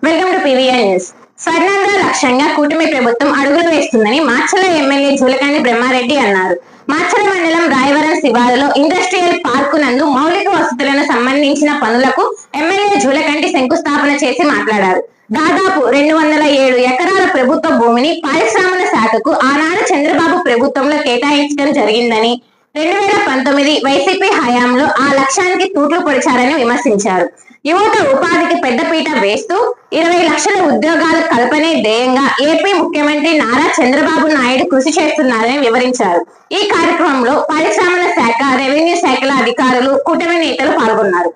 Welcome to P V R news. Swarnandhra లక్ష్యంగా కూటమి ప్రభుత్వం అడుగులు వేస్తుందని మాచల ఎమ్మెల్యే జూలకండి బ్రహ్మారెడ్డి అన్నారు. మాచల మండలం రాయవరం శివారులో ఇండస్ట్రియల్ పార్కు నందు మౌలిక వసతులను సంబంధించిన పనులకు ఎమ్మెల్యే జూలకంటి శంకుస్థాపన చేసి మాట్లాడారు. దాదాపు రెండు వందల ఏడు ఎకరాల ప్రభుత్వ భూమిని పారిశ్రామిక శాఖకు ఆనాడు చంద్రబాబు ప్రభుత్వంలో కేటాయించడం జరిగిందని రెండు వేల పంతొమ్మిది వైసీపీ హయాంలో ఆ లక్ష్యానికి తూట్లు పొడిచారని విమర్శించారు. యువత ఉపాధికి పెద్దపీట వేస్తూ ఇరవై లక్షల ఉద్యోగాల కల్పనే ధ్యేయంగా ఏపీ ముఖ్యమంత్రి నారా చంద్రబాబు నాయుడు కృషి చేస్తున్నారని వివరించారు. ఈ కార్యక్రమంలో పరిశ్రమల శాఖ రెవెన్యూ శాఖల అధికారులు కూటమి నేతలు పాల్గొన్నారు.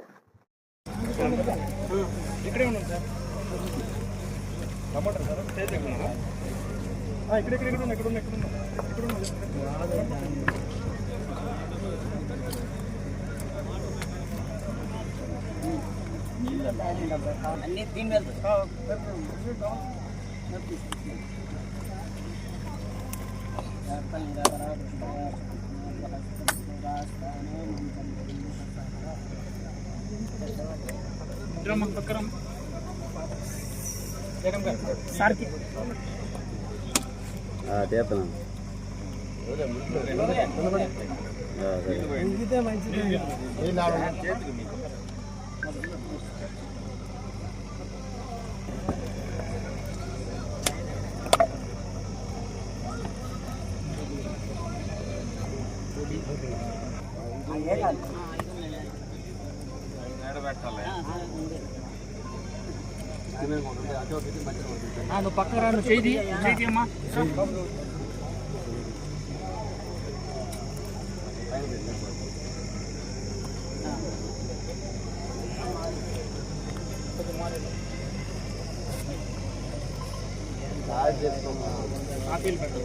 ఇక్కడ ఇక్కడ ఇక్కడ ఇక్కడ ఇక్కడ ఉన్నా ఇక్కడ ఉన్నా ఇక్కడ ఉన్నా అన్ని దీని మీద ఆ, పెరుగు, కావాలి. ఇద్దరం పక్కన జగన్ గారు సార్కి తీస్తున్నాను ఇదే మంచిది నువ్వు పక్కన రా నువ్వు చేయి చేయి అమ్మా ఆపిల్ పెట్టు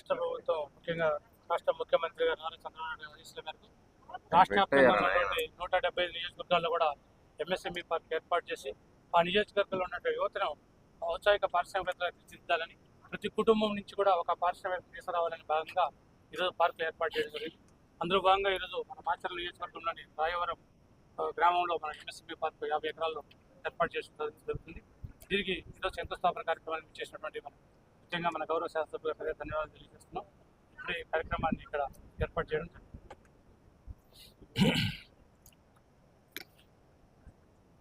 రాష్ట్ర ప్రభుత్వం ముఖ్యంగా రాష్ట్ర ముఖ్యమంత్రి గారు నారా చంద్రబాబు నాయుడు ఆదేశాల మేరకు రాష్ట్ర వ్యాప్తంగా నూట డెబ్బై ఐదు నియోజకవర్గాల్లో కూడా ఎంఎస్ఎంఈ పార్క్ ఏర్పాటు చేసి ఆ నియోజకవర్గంలో ఉన్నటువంటి యువతను ఔత్సాహిక పారిశ్రామికవేత్తగా తీర్చిదిద్దాలని ప్రతి కుటుంబం నుంచి కూడా ఒక పారిశ్రామిక తీసుకురావాలని భాగంగా ఈరోజు పార్కులు ఏర్పాటు చేయడం జరిగింది. అందులో భాగంగా ఈరోజు మన మాచర్ల నియోజకవర్గంలోని రాయవరం గ్రామంలో మన ఎంఎస్ఎంఈ పార్క్ యాభై ఎకరాల్లో ఏర్పాటు చేయడం జరుగుతుంది. దీనికి ఈరోజు శంకుస్థాపన కార్యక్రమాన్ని చేసినటువంటి మన ముఖ్యంగా మన గౌరవ శాస్త్రపతి గారికి ధన్యవాదాలు తెలియజేస్తున్నాం. ఇప్పుడు ఈ కార్యక్రమాన్ని ఇక్కడ ఏర్పాటు చేయడం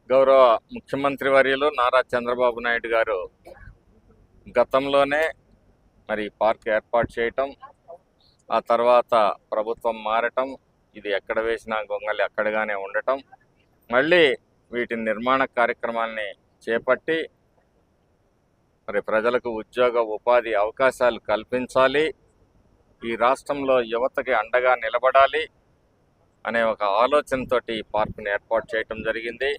గౌరవ ముఖ్యమంత్రి వర్యులు నారా చంద్రబాబు నాయుడు గారు గతంలోనే మరి పార్క్ ఏర్పాటు చేయటం ఆ తర్వాత ప్రభుత్వం మారటం ఇది ఎక్కడ వేసినా గొంగళి అక్కడగానే ఉండటం మళ్ళీ వీటి నిర్మాణ కార్యక్రమాల్ని చేపట్టి మరి ప్రజలకు ఉద్యోగ ఉపాధి అవకాశాలు కల్పించాలి. ఈ రాష్ట్రంలో యువతకి అండగా నిలబడాలి అనే ఒక ఆలోచనతోటి ఈ పార్కుని ఏర్పాటు చేయటం జరిగింది.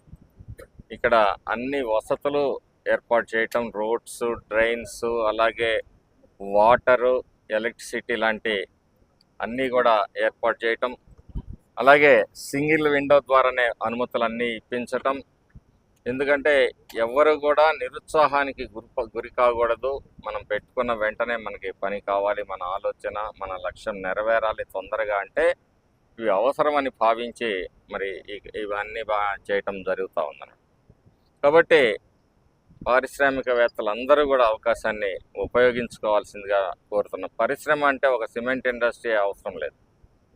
ఇక్కడ అన్ని వసతులు ఏర్పాటు చేయటం రోడ్స్ డ్రైన్స్ అలాగే వాటరు ఎలక్ట్రిసిటీ లాంటి అన్నీ కూడా ఏర్పాటు చేయటం. అలాగే సింగిల్ విండో ద్వారానే అనుమతులు అన్నీ ఇప్పించటం. ఎందుకంటే ఎవరు కూడా నిరుత్సాహానికి గురి గురి కాకూడదు. మనం పెట్టుకున్న వెంటనే మనకి పని కావాలి మన ఆలోచన మన లక్ష్యం నెరవేరాలి తొందరగా అంటే ఇవి అవసరమని భావించి మరి ఇవన్నీ బాగా చేయటం జరుగుతూ ఉందన్నమాట. కాబట్టి పారిశ్రామికవేత్తలందరూ కూడా అవకాశాన్ని ఉపయోగించుకోవాల్సిందిగా కోరుతున్నాం పరిశ్రమ అంటే ఒక సిమెంట్ ఇండస్ట్రీ అవసరం లేదు.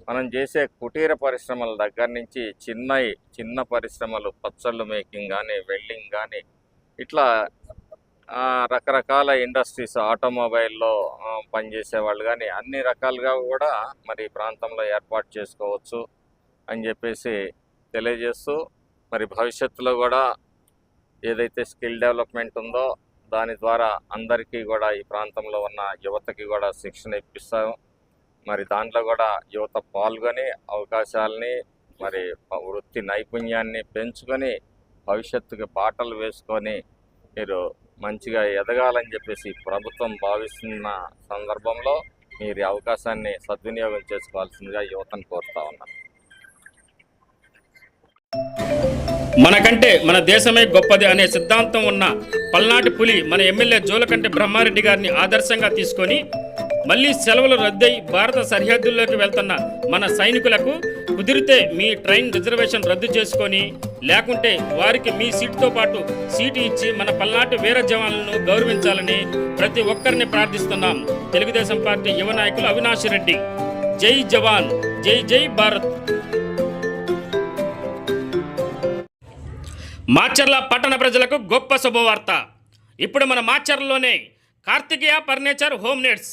మనం చేసే కుటీర పరిశ్రమల దగ్గర నుంచి చిన్న చిన్న పరిశ్రమలు పచ్చళ్ళు మేకింగ్ కానీ వెల్డింగ్ కానీ ఇట్లా రకరకాల ఇండస్ట్రీస్ ఆటోమొబైల్లో పనిచేసే వాళ్ళు కానీ అన్ని రకాలుగా కూడా మరి ఈ ప్రాంతంలో ఏర్పాటు చేసుకోవచ్చు అని చెప్పేసి తెలియజేస్తూ మరి భవిష్యత్తులో కూడా ఏదైతే స్కిల్ డెవలప్మెంట్ ఉందో దాని ద్వారా అందరికీ కూడా ఈ ప్రాంతంలో ఉన్న యువతకి కూడా శిక్షణ ఇప్పిస్తాం మరి దాంట్లో కూడా యువత పాల్గొని అవకాశాలని మరి వృత్తి నైపుణ్యాన్ని పెంచుకొని భవిష్యత్తుకి బాటలు వేసుకొని మీరు మంచిగా ఎదగాలని చెప్పేసి ప్రభుత్వం భావిస్తున్న సందర్భంలో మీరు అవకాశాన్ని సద్వినియోగం చేసుకోవాల్సిందిగా యువతను కోరుతా ఉన్నాను మనకంటే మన దేశమే గొప్పది అనే సిద్ధాంతం ఉన్న పల్నాటి పులి మన ఎమ్మెల్యే జోలకంటి బ్రహ్మారెడ్డి గారిని ఆదర్శంగా తీసుకొని మళ్ళీ సెలవులు రద్దై భారత సరిహద్దుల్లోకి వెళ్తున్న మన సైనికులకు కుదిరితే మీ ట్రైన్ రిజర్వేషన్ రద్దు చేసుకొని లేకుంటే వారికి మీ సీటుతో పాటు సీటు ఇచ్చి మన పల్నాటి వీర జవాన్లను గౌరవించాలని ప్రతి ఒక్కరిని ప్రార్థిస్తున్నాం. తెలుగుదేశం పార్టీ యువ నాయకులు అవినాష్ రెడ్డి. జై జవాన్ జై జై భారత్. మాచర్ల పట్టణ ప్రజలకు గొప్ప శుభవార్త. ఇప్పుడు మన మాచర్లలోనే Karthikeya furniture home needs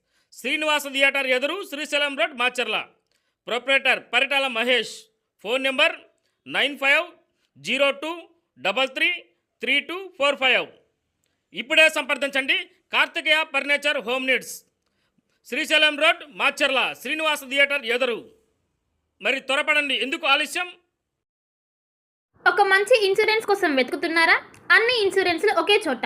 Srinivasa theatre ఎదురు Srisailam road Macherla. Proprietor Paritala Mahesh. Phone number nine five zero two double three three two four five. ఇప్పుడే సంప్రదించండి Karthikeya furniture home needs. Srisailam road Macherla Srinivasa theatre ఎదురు. మరి త్వరపడండి ఎందుకు ఆలస్యం? ఒక మంచి ఇన్సూరెన్స్ కోసం వెతుకుతున్నారా? అన్ని ఇన్సూరెన్స్లు ఒకే చోట.